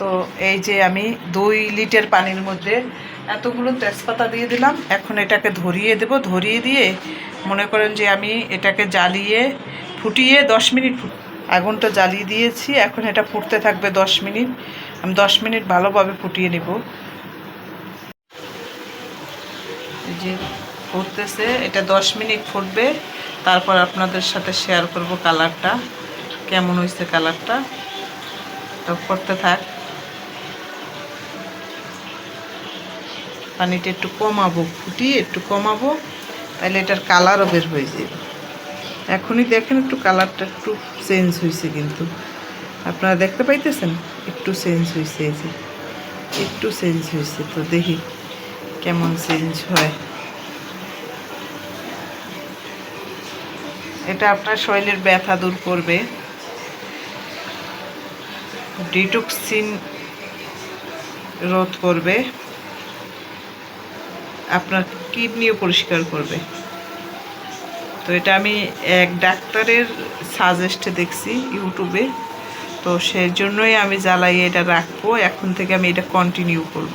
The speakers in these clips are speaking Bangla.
তো এই যে আমি দুই লিটার পানির মধ্যে এতগুলো তেজপাতা দিয়ে দিলাম। এখন এটাকে ধরিয়ে দেব। ধরিয়ে দিয়ে মনে করেন যে আমি এটাকে জ্বালিয়ে, ফুটিয়ে দশ মিনিট আগুনটা জ্বালিয়ে দিয়েছি। এখন এটা ফুটতে থাকবে দশ মিনিট। আমি দশ মিনিট ভালোভাবে ফুটিয়ে নেব। যে ফুটতেছে, এটা দশ মিনিট ফুটবে। তারপর আপনাদের সাথে শেয়ার করব কালারটা কেমন হয়েছে কালারটা তো করতে থাক। পানিটা একটু কমাবো, ফুটিয়ে একটু কমাবো, তাহলে এটার কালারও বের হয়ে যাবে। এখনই দেখেন একটু কালারটা একটু চেঞ্জ হয়েছে কিন্তু। আপনারা দেখতে পাইতেছেন? একটু চেঞ্জ হয়েছে, এই যে। একটু চেঞ্জ হয়েছে তো দেখি কেমন চেঞ্জ হয়। এটা আপনার শরীরের ব্যথা দূর করবে। ডিটক্সিন রোধ করবে। আপনার কিডনিও পরিষ্কার করবে। তো এটা আমি এক ডাক্তারের সাজেস্টে দেখছি ইউটিউবে তো সেই জন্যই আমি জ্বালাই এটা রাখব। এখন থেকে আমি এটা কন্টিনিউ করব।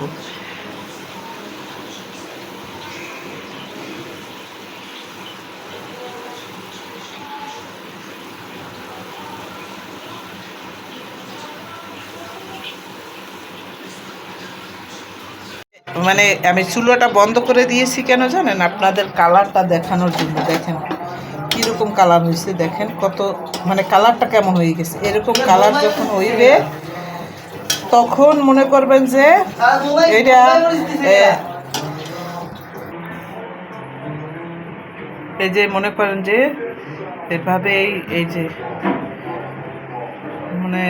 মানে আমি চুলোটা বন্ধ করে দিয়েছি কেন জানেন? আপনাদের কালারটা দেখানোর জন্য। দেখেন, কীরকম কালার হয়েছে, দেখেন কত মানে কালারটা কেমন হয়ে গেছে। এরকম কালার যখন হইবে, তখন মনে করবেন যে এটা এই যে মনে করেন যে এভাবে এই- যে মানে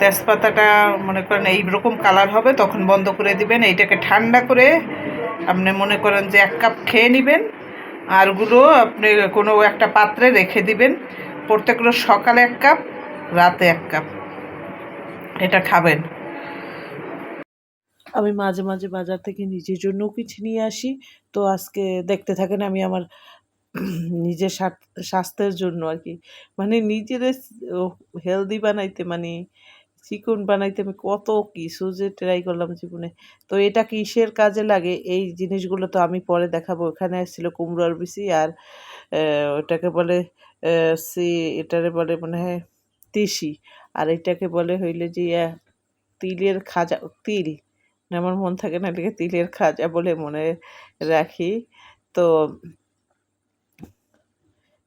তেজপাতাটা মনে করেন এইরকম কালার হবে, তখন বন্ধ করে দিবেন। এইটাকে ঠান্ডা করে আপনি মনে করেন যে এক কাপ খেয়ে নেবেন। আরগুলো আপনি কোনো একটা পাত্রে রেখে দিবেন। প্রত্যেকগুলো সকালে এক কাপ, রাতে এক কাপ। এটা খাবেন। আমি মাঝে মাঝে বাজার থেকে নিজের জন্যও কিছু নিয়ে আসি। তো আজকে দেখতে থাকেন আমি আমার নিজের স্বাস্থ্যের জন্য আর কি। মানে নিজের হেলদি বানাইতে মানে চিকন বানাইতে আমি কত কিছু যে ট্রাই করলাম জীবনে। তো এটা কিসের কাজে লাগে? এই জিনিসগুলো তো আমি পরে দেখাবো। এখানে ছিল কুমড়োর বিচি আর ওটাকে বলে সি, এটারে বলে মনে হয় তিসি। আর এটাকে বলে হইলে যে তিলের খাজা, তিল। আমার মন থাকে না এটাকে তিলের খাজা বলে মনে রাখি। তো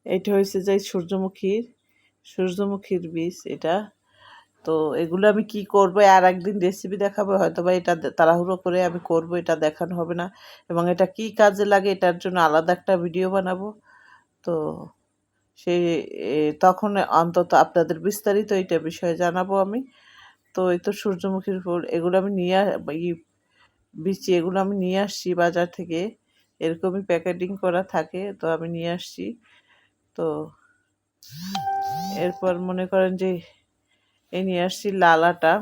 এটা হয়েছে যে সূর্যমুখীর সূর্যমুখীর বীজ এটা। তো এগুলো আমি কি করব? আর একদিন রেসিপি দেখাবো হয়তো বা এটা তাড়াহুড়ো করে আমি করব এটা দেখানো হবে না। এবং এটা কি কাজে লাগে এটার জন্য আলাদা একটা ভিডিও বানাবো। তো এ, তখন অন্তত আপনাদের বিস্তারিত এটা বিষয়ে জানাব আমি। তো এই তো সূর্যমুখীর ফুল এগুলো আমি নিয়ে বিচি এগুলো আমি নিয়ে আসছি বাজার থেকে। এরকমই প্যাকেটিং করা থাকে তো আমি নিয়ে আসছি। তো এরপর মনে করেন যে এই নিয়ে আসছি লাল আটা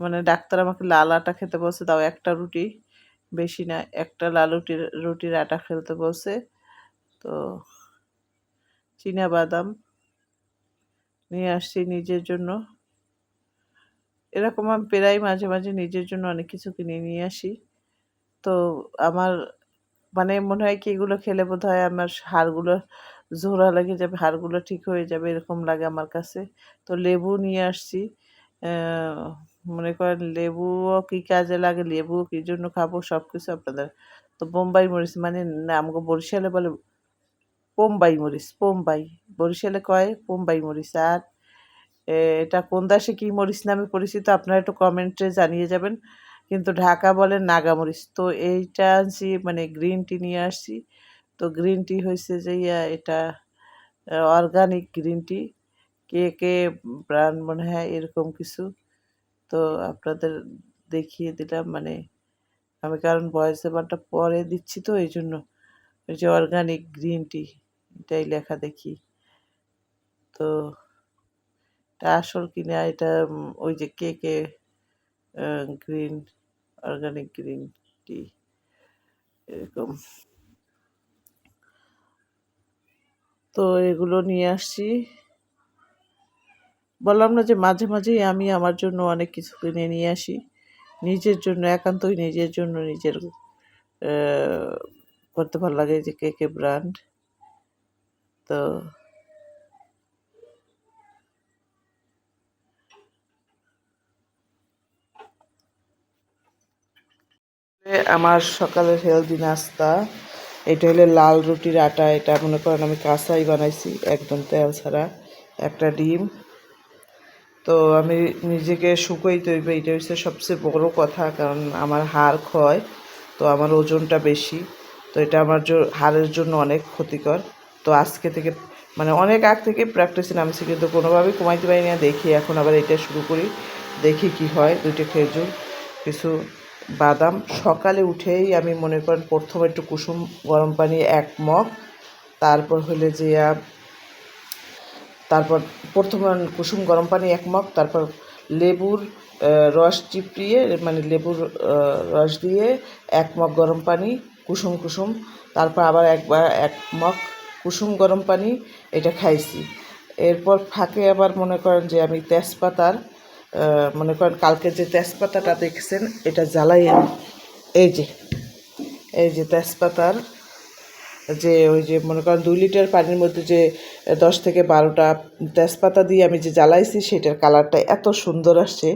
মানে ডাক্তার আমাকে লাল আটা খেতে বলছে তাও একটা রুটি, বেশি না, একটা লাল রুটির রুটির আটা খেলতে বলছে। তো চীনা বাদাম নিয়ে আসছি নিজের জন্য। এরকম আমি প্রায় মাঝে মাঝে নিজের জন্য অনেক কিছু কিনে নিয়ে আসি। তো আমার মানে মনে হয় কি এগুলো খেলে বোধ হয় আমার হাড়গুলো জোড়া লেগে যাবে, হাড়গুলো ঠিক হয়ে যাবে এরকম লাগে আমার কাছে। তো লেবু নিয়ে আসছি। মনে করেন লেবুও কি কাজে লাগে লেবু কি জন্য খাব সব কিছু আপনাদের। তো বোম্বাই মরিচ মানে না, আমাকে বরিশালে বলে বোম্বাই মরিচ, বোম্বাই। বরিশালে কয় বোম্বাই মরিচ। আর এটা কোন দেশে কী মরিচ নামে পরিচিত আপনারা একটু কমেন্টে জানিয়ে যাবেন। কিন্তু ঢাকা বলে নাগামরিচ তো এইটা আনছি মানে গ্রিন টি নিয়ে আসছি। তো গ্রিন টি হয়েছে যে ইয়া, এটা অর্গানিক গ্রিন টি কে কে ব্র্যান্ড মনে হয় এরকম কিছু। তো আপনাদের দেখিয়ে দিলাম মানে আমি কারণ ভয়েস ওভারটা পরে দিচ্ছি তো, এই জন্য ওই যে অর্গানিক গ্রিন টি এটাই লেখা দেখি। তো এটা আসল কিনা, এটা ওই যে কে কে গ্রিন অর্গানিক গ্রিন টি এরকম। তো এগুলো নিয়ে আসছি। বললাম না যে মাঝে মাঝেই আমি আমার জন্য অনেক কিছু কিনে নিয়ে আসি। নিজের জন্য, একান্তই নিজের জন্য নিজের করতে ভালো লাগে যে কে কে ব্র্যান্ড তো আমার সকালের হেলদি নাস্তা। এটা হলো লাল রুটির আটা, এটা মনে করেন আমি কাঁচাই বানাইছি, একদম তেল ছাড়া, একটা ডিম। তো আমি নিজেকে শুকোই তৈব এটা হচ্ছে সবচেয়ে বড় কথা, কারণ আমার হাড় ক্ষয়, তো আমার ওজনটা বেশি, তো এটা আমার হাড়ের জন্য অনেক ক্ষতিকর। তো আজকে থেকে মানে অনেক আগ থেকে প্র্যাকটিসে নামছি কিন্তু কোনোভাবেই কমাইতে পারি না দেখি এখন আবার এটা শুরু করি, দেখি কি হয়, দুইটা খেজুর, কিছু বাদাম। সকালে উঠেই আমি মনে করেন প্রথমে একটু কুসুম, গরম পানি, এক মগ। তারপর হলে যে তারপর প্রথমে কুসুম, গরম পানি, এক মগ। তারপর লেবুর রস চিপড়িয়ে মানে লেবুর রস দিয়ে এক মগ গরম পানি, কুসুম কুসুম। তারপর আবার একবার এক মগ কুসুম, গরম পানি, এটা খাইছি। এরপর ফাঁকে আবার মনে করেন যে আমি তেজপাতার মনে করেন কালকে যে তেজপাতাটা দেখছেন, এটা জ্বালাই এই যে এই যে তেজপাতার যে ওই যে মনে করেন দুই লিটার পানির মধ্যে যে দশ থেকে বারোটা তেজপাতা দিয়ে আমি যে জ্বালাইছি, সেটার কালারটা এত সুন্দর আসছে।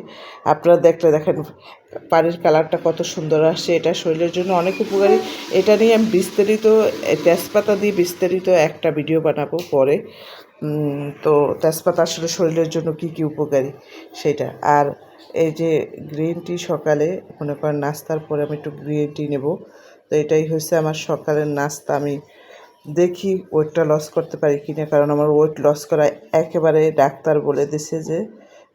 আপনারা দেখলে দেখেন পানির কালারটা কত সুন্দর আসছে। এটা শরীরের জন্য অনেক উপকারী। এটা নিয়ে আমি বিস্তারিত তেজপাতা দিয়ে বিস্তারিত একটা ভিডিও বানাবো পরে। তো তেজপাতা আসলে শরীরের জন্য কি কি উপকারী সেটা। আর এই যে গ্রিন টি সকালে, মনে করেন নাস্তার পরে আমি একটু গ্রিন টি নেব, তো এটাই হচ্ছে আমার সকালের নাস্তা। আমি দেখি ওয়েটটা লস করতে পারি কি না, কারণ আমার ওয়েট লস করা একেবারে ডাক্তার বলে দিছে যে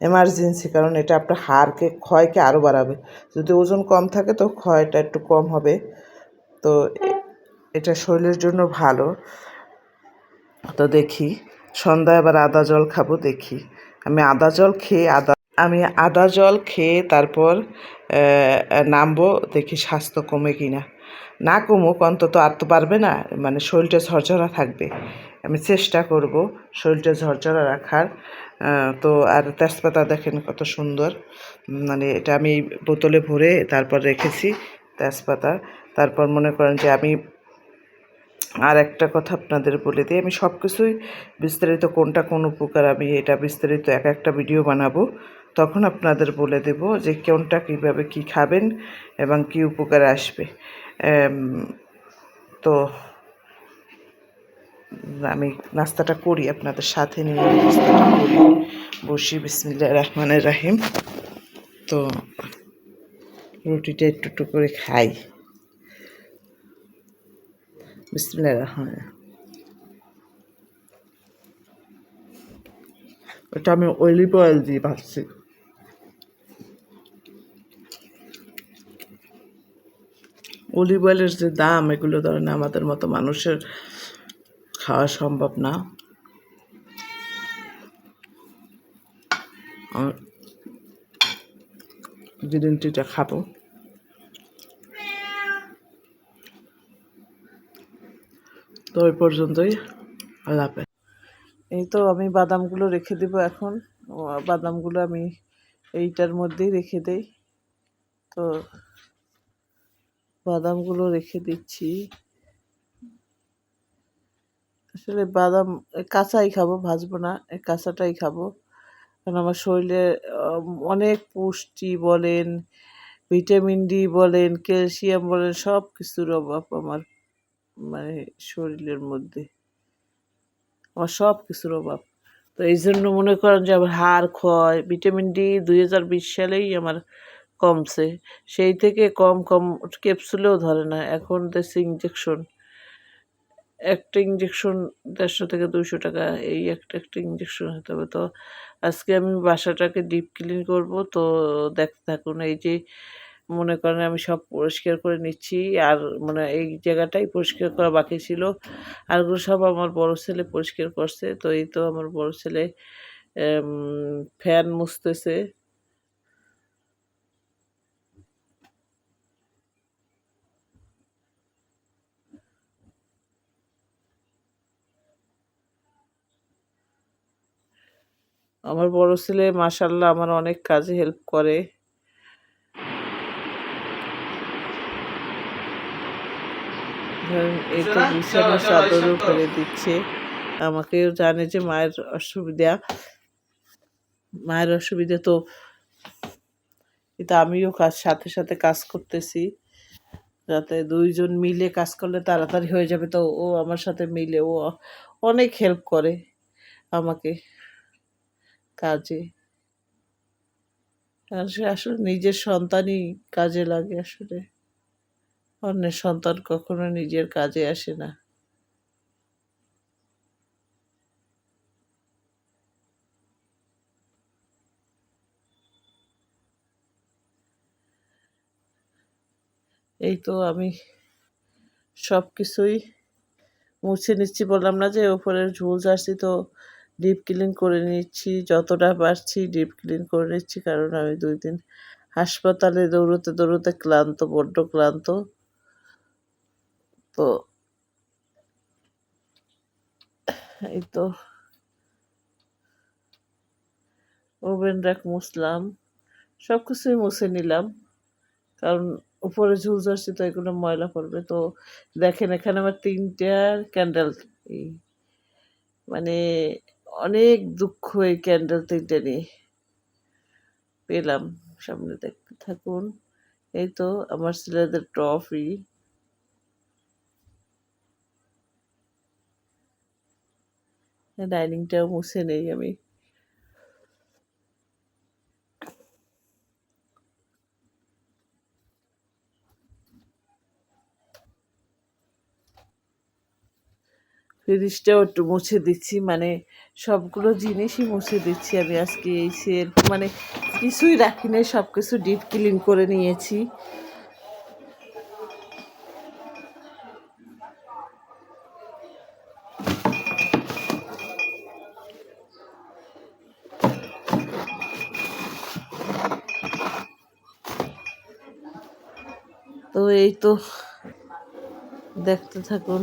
এমার্জেন্সি কারণ এটা আপনার হাড়কে, ক্ষয়কে আরও বাড়াবে। যদি ওজন কম থাকে তো ক্ষয়টা একটু কম হবে। তো এটা শরীরের জন্য ভালো। তো দেখি সন্ধ্যায় আবার আদা জল খাব, দেখি। আমি আদা জল খেয়ে আদা আমি আদা জল খেয়ে তারপর নামবো, দেখি স্বাস্থ্য কমে কি না। না কমুক, অন্তত আর তো পারবে না মানে শরীরটা ঝরঝরা থাকবে। আমি চেষ্টা করব শরীরটা ঝরঝরা রাখার। তো আর তেজপাতা দেখেন কত সুন্দর। মানে এটা আমি বোতলে ভরে তারপর রেখেছি তেজপাতা। তারপর মনে করেন যে আমি আর একটা কথা আপনাদের বলে দিই, আমি সব কিছুই বিস্তারিত কোনটা কোন উপকার, আমি এটা বিস্তারিত এক একটা ভিডিও বানাবো। তখন আপনাদের বলে দেব যে কোনটা কীভাবে কি খাবেন এবং কি উপকার আসবে। তো আমি নাস্তাটা করি, আপনাদের সাথে নিয়ে নাস্তাটা করি। বসি বিসমিল্লা রহমানের রাহিম। তো রুটিটা একটু একটু করে খাই। বিসমিল্লা রহমান ওটা আমি অলিভ অয়েল দিয়ে ভাজছি। অলিভ অয়েলের যে দাম, এগুলো ধরেন আমাদের মতো মানুষের খাওয়া সম্ভব না। গ্রিন টিটা খাব। তো ওই পর্যন্তই। হাফেজ। এই তো আমি বাদামগুলো রেখে দেবো এখন। বাদামগুলো আমি এইটার মধ্যেই রেখে দেই। তো বাদামগুলো রেখে দিচ্ছি। আসলে বাদাম কাঁচাই খাব, ভাজবো না কাঁচাটাই খাব। কারণ আমার শরীরে অনেক পুষ্টি বলেন, ভিটামিন ডি বলেন, ক্যালসিয়াম বলেন সব কিছুর অভাব আমার। মানে শরীরের মধ্যে। আমার সব কিছুর অভাব। তো এই জন্য মনে করেন যে আমার হাড়, ক্ষয়, ভিটামিন ডি দুই হাজার বিশ সালেই আমার কমছে। সেই থেকে কম কম ক্যাপসুলেও ধরে না। এখন দেশে ইঞ্জেকশন একটা ইঞ্জেকশন দেড়শো থেকে দুশো টাকা, এই একটা একটা ইঞ্জেকশন হতে হবে। তো আজকে আমি বাসাটাকে ডিপ ক্লিন করব। তো দেখতে থাকুন, এই যে মনে করেন আমি সব পরিষ্কার করে নিচ্ছি। আর মানে এই জায়গাটাই পরিষ্কার করা বাকি ছিল। আরগুলো সব আমার বড় ছেলে পরিষ্কার করছে। তো এই তো আমার বড় ছেলে ফ্যান মুছতেছে। আমার বড় ছেলে মাশাল্লাহ আমার অনেক কাজে হেল্প করে। এই তো বিছানা চাদরও করে দিচ্ছে। আমাকেও জানে যে মায়ের অসুবিধা। মায়ের অসুবিধা তো কিন্তু আমিও কাজ সাথে সাথে কাজ করতেছি। যাতে দুইজন মিলে কাজ করলে তাড়াতাড়ি হয়ে যাবে তো ও আমার সাথে মিলে ও অনেক হেল্প করে আমাকে কাজে। আসলে নিজের সন্তানই কাজে লাগে আসলে। অন্যের সন্তান কখনো নিজের কাজে আসে না। এই তো আমি সব কিছুই মুছে নিচ্ছি বললাম না যে, ওপরের ঝুল যাচ্ছি তো ডিপ ক্লিন করে নিচ্ছি, যতটা পারছি ডিপ ক্লিন করে নিচ্ছি, কারণ আমি দুই দিন হাসপাতালে দৌড়তে দৌড়তে ক্লান্ত, বড্ড ক্লান্ত। তো এই তো ওভেন র্যাক মুছলাম সব কিছুই মুছে নিলাম। কারণ উপরে ঝুল যাচ্ছি তো এগুলো ময়লা পড়বে। তো দেখেন এখানে আমার তিনটা ক্যান্ডেল মানে অনেক দুঃখ এই ক্যান্ডেল তিনটে নিয়ে। পেলাম সামনে, দেখতে থাকুন। এই তো আমার ছেলেদের ট্রফি। ডাইনিংটাও মুছে নেই আমি। ফ্রিজটাও একটু মুছে দিচ্ছি মানে সবগুলো জিনিসই মুছে দিচ্ছি আমি আজকে এই সের মানে কিছুই রাখি নাই সব কিছু ডিপ ক্লিন করে নিয়েছি। তো এই তো দেখতে থাকুন।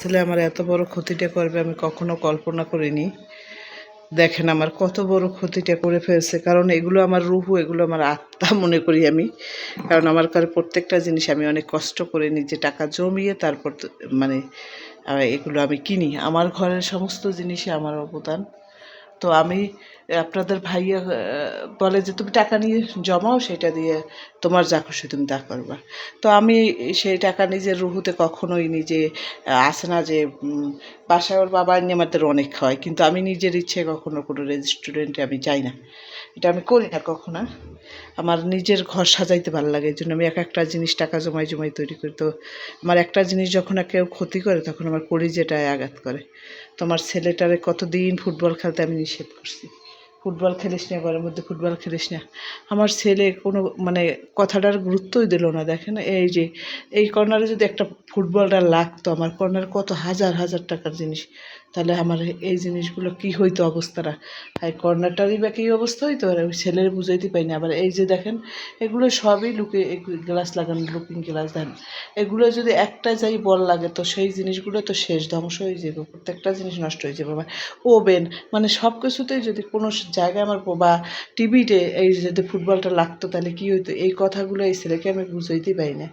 ছেলে আমার এত বড় ক্ষতিটা করবে আমি কখনো কল্পনা করিনি। দেখেন আমার কত বড় ক্ষতিটা করে ফেলছে, কারণ এগুলো আমার রুহু, এগুলো আমার আত্মা মনে করি আমি। কারণ আমার কাছে প্রত্যেকটা জিনিস আমি অনেক কষ্ট করে নিজে টাকা জমিয়ে তারপর মানে এগুলো আমি কিনি। আমার ঘরের সমস্ত জিনিসই আমার অবদান। তো আমি আপনাদের ভাইয়া বলে যে তুমি টাকা নিয়ে জমাও, সেটা দিয়ে তোমার যা খুশি তুমি তা করবা। তো আমি সেই টাকা নিজের রুহুতে কখনোই নিজে আসে না যে বাসায় ওর বাবা নিয়ে আমাদের অনেক খাওয়ায়, কিন্তু আমি নিজের ইচ্ছে কখনো কোনো রেস্টুরেন্টে আমি যাই না। এটা আমি করি না কখনো। আমার নিজের ঘর সাজাইতে ভালো লাগে, এই জন্য আমি এক একটা জিনিস টাকা জমাই জমাই তৈরি করি। তো আমার একটা জিনিস যখন কেউ ক্ষতি করে, তখন আমার কলিজাটায় আঘাত করে। তোমার ছেলেটারে কতদিন ফুটবল খেলতে আমি নিষেধ করছি। ফুটবল খেলিস না, ঘরের মধ্যে ফুটবল খেলিস না। আমার ছেলে কোনো মানে কথাটার গুরুত্বই দিল না, দেখেন? এই যে, এই কর্নারে যদি একটা ফুটবলটা লাগতো, আমার কর্নারে কত হাজার হাজার টাকার জিনিস। তাহলে আমার এই জিনিসগুলো কি হইতো অবস্থাটা? এই কর্নারটারই বা কী অবস্থা হইতো? আর ছেলের বুঝাইতে পাই না। আবার এই যে দেখেন, এগুলো সবই লুকে গ্লাস লাগানো, লুকিং গ্লাস, দেন এগুলো যদি একটা যাই বল লাগে, তো সেই জিনিসগুলো তো শেষ, ধ্বংস হয়ে যাবে প্রত্যেকটা জিনিস নষ্ট হয়ে যাবে আমার ওভেন মানে সব কিছুতেই যদি কোনো জায়গায় আমার বা টিভিতে এই যদি ফুটবলটা লাগতো, তাহলে কী হইতো? এই কথাগুলো এই ছেলেকে আমি বুঝাইতেই পারি না।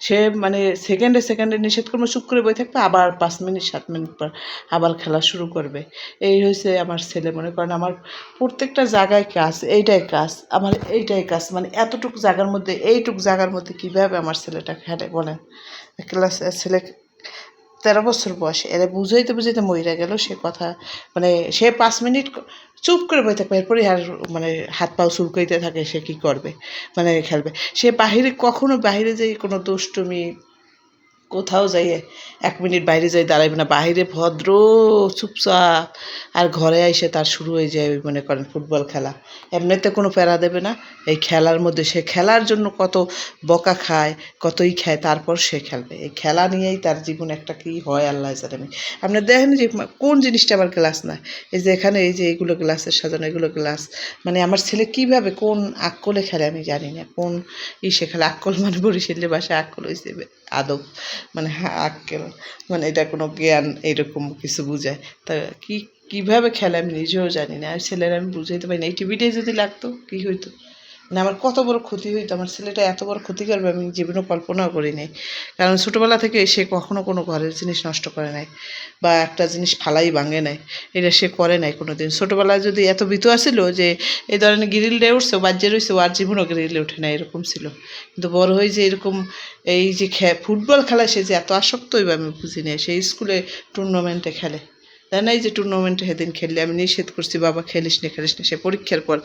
সে মানে সেকেন্ডে সেকেন্ডে নিষেধ করব, চুপ করে বই থাকতো, আবার পাঁচ মিনিট, সাত মিনিট পর আবার খেলা শুরু করবে। এই হয়েছে আমার ছেলে, মনে করেন আমার প্রত্যেকটা জায়গায় কাজ এইটাই কাজ আমার এইটাই কাজ মানে এতটুকু জায়গার মধ্যে, এইটুক জায়গার মধ্যে কীভাবে আমার ছেলেটা খেলে বলেন? ক্লাস ছেলে তেরো বছর বয়সে, এরা বুঝাইতে বুঝাইতে মইরা গেল, সে কথা মানে সে পাঁচ মিনিট চুপ করে বই থাকবে এরপরে আর মানে হাত পাও চুলকাইতে থাকে, সে কি করবে? মানে খেলবে। সে বাহিরে, কখনো বাহিরে যে কোনো দুষ্টুমি কোথাও যাই এক মিনিট বাইরে যাই দাঁড়াইবে না। বাইরে ভদ্র, চুপচাপ। আর ঘরে এসে তার শুরু হয়ে যায় ওই মনে করেন ফুটবল খেলা। এমনিতে কোনো প্যারা দেবে না। এই খেলার মধ্যে সে খেলার জন্য কত বকা খায়, কতই খায়, তারপর সে খেলবে। এই খেলা নিয়েই তার জীবন একটা কী হয়, আল্লাহ জানে। আপনি দেখেন যে কোন জিনিসটা আমার গ্লাস না এই যে এখানে এই যে এইগুলো গ্লাসের সাজানো, এগুলো গ্লাস। মানে আমার ছেলে কীভাবে কোন আক্কলে খেলে আমি জানি না। কোন ইসে খেলে আক্কল মানে বরিশালের বাসায় আক্কল হয়েছে আদব। মানে হ্যাঁ আক্কেল। মানে এটা কোনো জ্ঞান এরকম কিছু বুঝায়। তা কী, কীভাবে খেলে আমি নিজেও জানি না। আর ছেলেরা আমি বুঝাইতে পারি না। এই টিভিটাই যদি লাগতো, কী হইতো? মানে আমার কত বড় ক্ষতি হইতো, আমার ছেলেটা এত বড় ক্ষতি করবে আমি জীবনে কল্পনাও করি নাই। কারণ ছোটোবেলা থেকে সে কখনো কোনো ঘরের জিনিস নষ্ট করে নাই বা একটা জিনিস ফালাই ভাঙে নাই, এটা সে করে নাই কোনো দিন ছোটোবেলায় যদি এত ভীত আসিল যে এই ধরনের গ্রিল দিয়ে উঠছে, বাজ্যে রয়েছে আর জীবনও গ্রিলে ওঠে না এরকম ছিল। কিন্তু বড় হয়ে যে এরকম এই যে ফুটবল খেলায় সে যে এত আসক্ত হইবে আমি বুঝি নাই, সেই স্কুলে টুর্নামেন্টে খেলে। তাই না, এই যে টুর্নামেন্টে সেদিন খেললে, আমি নিষেধ করছি, বাবা, খেলিস না খেলিস না। সে পরীক্ষার পর